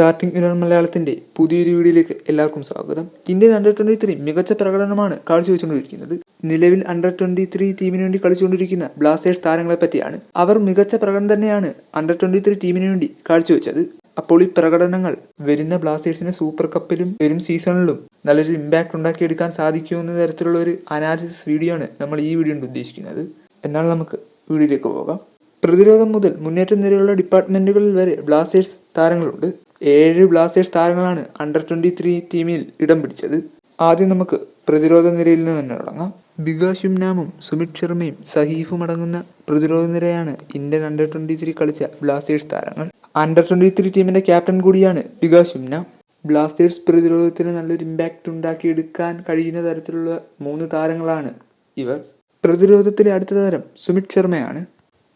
Starting Eleven മലയാളത്തിന്റെ പുതിയൊരു വീഡിയോയിലേക്ക് എല്ലാവർക്കും സ്വാഗതം. ഇന്ത്യൻ അണ്ടർ ട്വന്റി ത്രീ മികച്ച പ്രകടനമാണ് കാഴ്ചവെച്ചുകൊണ്ടിരിക്കുന്നത് നിലവിൽ അണ്ടർ ട്വന്റി ത്രീ ടീമിന് വേണ്ടി കളിച്ചുകൊണ്ടിരിക്കുന്ന ബ്ലാസ്റ്റേഴ്സ് താരങ്ങളെ പറ്റിയാണ് അവർ മികച്ച പ്രകടനം തന്നെയാണ് അണ്ടർ ട്വന്റി ത്രീ ടീമിന് വേണ്ടി കാഴ്ചവെച്ചത് അപ്പോൾ ഈ പ്രകടനങ്ങൾ വരുന്ന ബ്ലാസ്റ്റേഴ്സിന് സൂപ്പർ കപ്പിലും വരും സീസണിലും നല്ലൊരു ഇമ്പാക്ട് ഉണ്ടാക്കിയെടുക്കാൻ സാധിക്കുമെന്ന തരത്തിലുള്ള ഒരു അനാലിസിസ് വീഡിയോ ആണ് നമ്മൾ ഈ വീഡിയോ കൊണ്ട് ഉദ്ദേശിക്കുന്നത്. എന്നാൽ നമുക്ക് വീഡിയോയിലേക്ക് പോകാം. പ്രതിരോധം മുതൽ മുന്നേറ്റം നിരയുള്ള ഡിപ്പാർട്ട്മെന്റുകളിൽ വരെ ബ്ലാസ്റ്റേഴ്സ് താരങ്ങളുണ്ട്. ഏഴ് ബ്ലാസ്റ്റേഴ്സ് താരങ്ങളാണ് അണ്ടർ ട്വന്റി ത്രീ ടീമിൽ ഇടം പിടിച്ചത്. ആദ്യം നമുക്ക് പ്രതിരോധ നിരയിൽ നിന്ന് തന്നെ തുടങ്ങാം. ബികാഷ് നാമും സുമിത് ശർമ്മയും സഹീഫും അടങ്ങുന്ന പ്രതിരോധ നിരയാണ് ഇന്ത്യൻ അണ്ടർ ട്വന്റി ത്രീ കളിച്ച ബ്ലാസ്റ്റേഴ്സ് താരങ്ങൾ. അണ്ടർ ട്വന്റി ത്രീ ടീമിന്റെ ക്യാപ്റ്റൻ കൂടിയാണ് ബികാഷ് നാം ബ്ലാസ്റ്റേഴ്സ് പ്രതിരോധത്തിന് നല്ലൊരു ഇമ്പാക്റ്റ് ഉണ്ടാക്കിയെടുക്കാൻ കഴിയുന്ന തരത്തിലുള്ള മൂന്ന് താരങ്ങളാണ് ഇവർ. പ്രതിരോധത്തിലെ അടുത്ത താരം സുമിത് ശർമ്മയാണ്.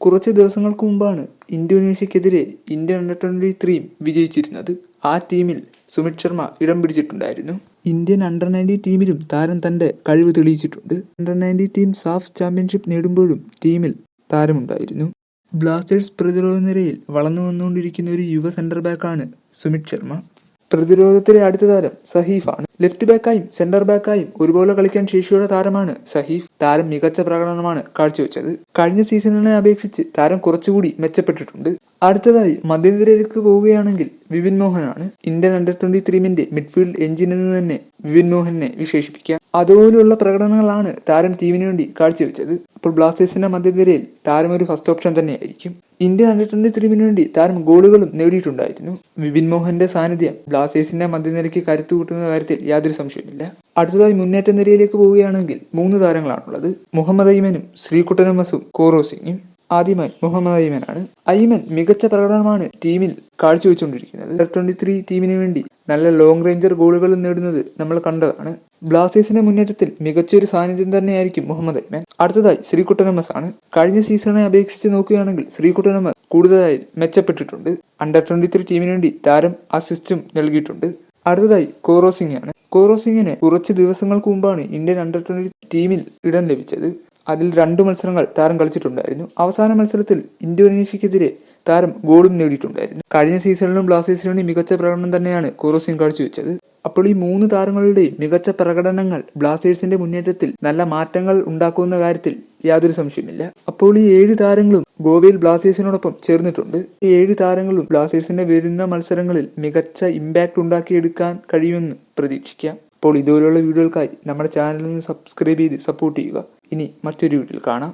കുറച്ച് ദിവസങ്ങൾക്ക് മുമ്പാണ് ഇന്തോനേഷ്യക്കെതിരെ ഇന്ത്യ അണ്ടർ ട്വന്റി ത്രീയും വിജയിച്ചിരുന്നത്. ആ ടീമിൽ സുമിത് ശർമ്മ ഇടം പിടിച്ചിട്ടുണ്ടായിരുന്നു. ഇന്ത്യൻ അണ്ടർ നയന്റി ടീമിലും താരം തന്റെ കഴിവ് തെളിയിച്ചിട്ടുണ്ട്. Under ninety team SAFF championship നേടുമ്പോഴും ടീമിൽ താരമുണ്ടായിരുന്നു. ബ്ലാസ്റ്റേഴ്സ് പ്രതിരോധ നിരയിൽ വളർന്നു വന്നുകൊണ്ടിരിക്കുന്ന ഒരു യുവ സെന്റർ ബാക്കാണ് സുമിത് ശർമ്മ. പ്രതിരോധത്തിലെ അടുത്ത താരം സഹീഫ് ആണ് ലെഫ്റ്റ് ബാക്കായും സെന്റർ ബാക്കായും ഒരുപോലെ കളിക്കാൻ ശേഷിയുള്ള താരമാണ് സഹീഫ്. താരം മികച്ച പ്രകടനമാണ് കാഴ്ചവെച്ചത്. കഴിഞ്ഞ സീസണിനെ അപേക്ഷിച്ച് താരം കുറച്ചുകൂടി മെച്ചപ്പെട്ടിട്ടുണ്ട്. അടുത്തതായി മധ്യനിരയിലേക്ക് പോവുകയാണെങ്കിൽ വിപിൻ മോഹനാണ്. ഇന്ത്യൻ അണ്ടർ ട്വന്റി ത്രീമിന്റെ മിഡ്ഫീൽഡ് എഞ്ചിൻ എന്ന് തന്നെ വിപിൻ മോഹനെ വിശേഷിപ്പിക്കാം. അതുപോലെയുള്ള പ്രകടനങ്ങളാണ് താരം ടീമിന് വേണ്ടി കാഴ്ചവെച്ചത്. അപ്പോൾ ബ്ലാസ്റ്റേഴ്സിന്റെ മധ്യനിരയിൽ താരം ഒരു ഫസ്റ്റ് ഓപ്ഷൻ തന്നെയായിരിക്കും ഇന്ത്യൻ അണ്ടർ ട്വന്റി ത്രീമിന് വേണ്ടി താരം ഗോളുകളും നേടിയിട്ടുണ്ടായിരുന്നു. വിപിൻ മോഹന്റെ സാന്നിധ്യം. ബ്ലാസ്റ്റേഴ്സിന്റെ മധ്യനിരയ്ക്ക് കരുത്തു കൂട്ടുന്ന കാര്യത്തിൽ യാതൊരു സംശയമില്ല അടുത്തതായി മുന്നേറ്റ നിരയിലേക്ക് പോവുകയാണെങ്കിൽ മൂന്ന് താരങ്ങളാണുള്ളത്. മുഹമ്മദ് ഐമനും ശ്രീകുട്ടനമസും കോറോ സിംഗും. ആദ്യമായി മുഹമ്മദ് അയ്മനാണ്. അയ്മൻ മികച്ച പ്രകടനമാണ് ടീമിൽ കാഴ്ചവെച്ചുകൊണ്ടിരിക്കുന്നത്. ട്വന്റി ത്രീ ടീമിന് വേണ്ടി നല്ല ലോങ് റേഞ്ചർ ഗോളുകൾ നേടുന്നത് നമ്മൾ കണ്ടതാണ്. ബ്ലാസ്റ്റേഴ്സിന്റെ മുന്നേറ്റത്തിൽ മികച്ചൊരു സാന്നിധ്യം തന്നെയായിരിക്കും മുഹമ്മദ് അയ്മൻ. അടുത്തതായി ശ്രീകുട്ടനമ്മസ് ആണ്. കഴിഞ്ഞ സീസണെ അപേക്ഷിച്ച് നോക്കുകയാണെങ്കിൽ ശ്രീകുട്ടനമസ് കൂടുതലായി മെച്ചപ്പെട്ടിട്ടുണ്ട്. അണ്ടർ ട്വന്റി ത്രീ ടീമിന് വേണ്ടി താരം അസിസ്റ്റും നൽകിയിട്ടുണ്ട്. അടുത്തതായി കോറോ സിംഗ് ആണ്. കോറോ സിംഗിന് കുറച്ച് ദിവസങ്ങൾക്ക് മുമ്പാണ് ഇന്ത്യൻ അണ്ടർ ട്വന്റി ടീമിൽ ഇടം ലഭിച്ചത്. അതിൽ രണ്ട് മത്സരങ്ങൾ താരം കളിച്ചിട്ടുണ്ടായിരുന്നു. അവസാന മത്സരത്തിൽ ഇന്തോനേഷ്യക്കെതിരെ താരം ഗോളും നേടിയിട്ടുണ്ടായിരുന്നു. കഴിഞ്ഞ സീസണിലും ബ്ലാസ്റ്റേഴ്സിന് വേണ്ടി മികച്ച പ്രകടനം തന്നെയാണ് കോറോസിൻ കാഴ്ചവെച്ചത്. അപ്പോൾ ഈ മൂന്ന് താരങ്ങളുടെയും മികച്ച പ്രകടനങ്ങൾ ബ്ലാസ്റ്റേഴ്സിന്റെ മുന്നേറ്റത്തിൽ നല്ല മാറ്റങ്ങൾ ഉണ്ടാക്കുന്ന കാര്യത്തിൽ യാതൊരു സംശയമില്ല അപ്പോൾ ഈ ഏഴ് താരങ്ങളും ഗോവയിൽ ബ്ലാസ്റ്റേഴ്സിനോടൊപ്പം ചേർന്നിട്ടുണ്ട്. ഈ ഏഴ് താരങ്ങളും ബ്ലാസ്റ്റേഴ്സിന്റെ വരുന്ന മത്സരങ്ങളിൽ മികച്ച ഇമ്പാക്ട് ഉണ്ടാക്കിയെടുക്കാൻ കഴിയുമെന്ന് പ്രതീക്ഷിക്കാം. അപ്പോൾ ഇതുപോലുള്ള വീഡിയോകൾക്കായി നമ്മുടെ ചാനലിൽ നിന്ന് സബ്സ്ക്രൈബ് ചെയ്ത് സപ്പോർട്ട് ചെയ്യുക. ഇനി മറ്റൊരു വീഡിയോയിൽ കാണാം.